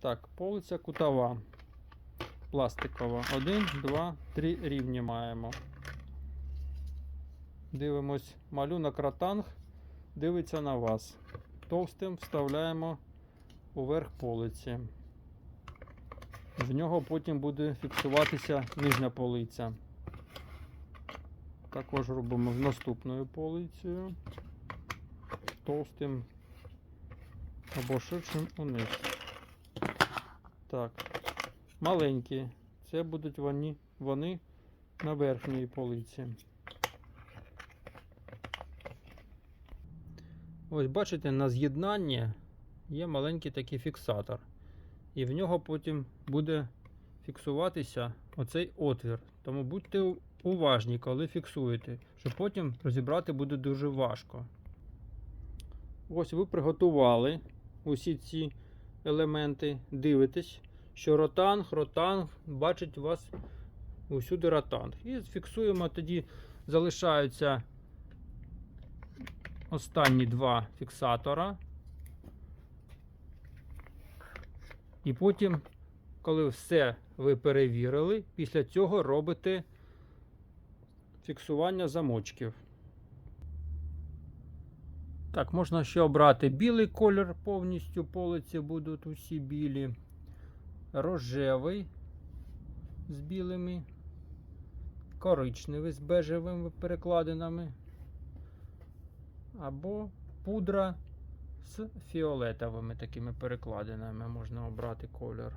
Так, полиця кутова. Пластикова. Один, два, три рівні маємо. Дивимось, малюнок ротанг дивиться на вас. Товстим вставляємо уверх полиці. В нього потім буде фіксуватися нижня полиця. Також робимо з наступною полицею. Товстим або ширшим униз. Так. Маленькі. Це будуть вони, вони на верхній полиці. Ось бачите, на з'єднанні є маленький такий фіксатор. І в нього потім буде фіксуватися оцей отвір. Тому будьте уважні, коли фіксуєте, що потім розібрати буде дуже важко. Ось ви приготували усі ці елементи, дивитесь, що ротанг, ротанг, бачить у вас усюди ротанг. І фіксуємо тоді, залишаються останні два фіксатора. І потім, коли все ви перевірили, після цього робите фіксування замочків. Так, можна ще обрати білий колір, повністю полиці будуть усі білі, рожевий з білими, коричневий з бежевими перекладинами, або пудра з фіолетовими такими перекладинами. Можна обрати колір.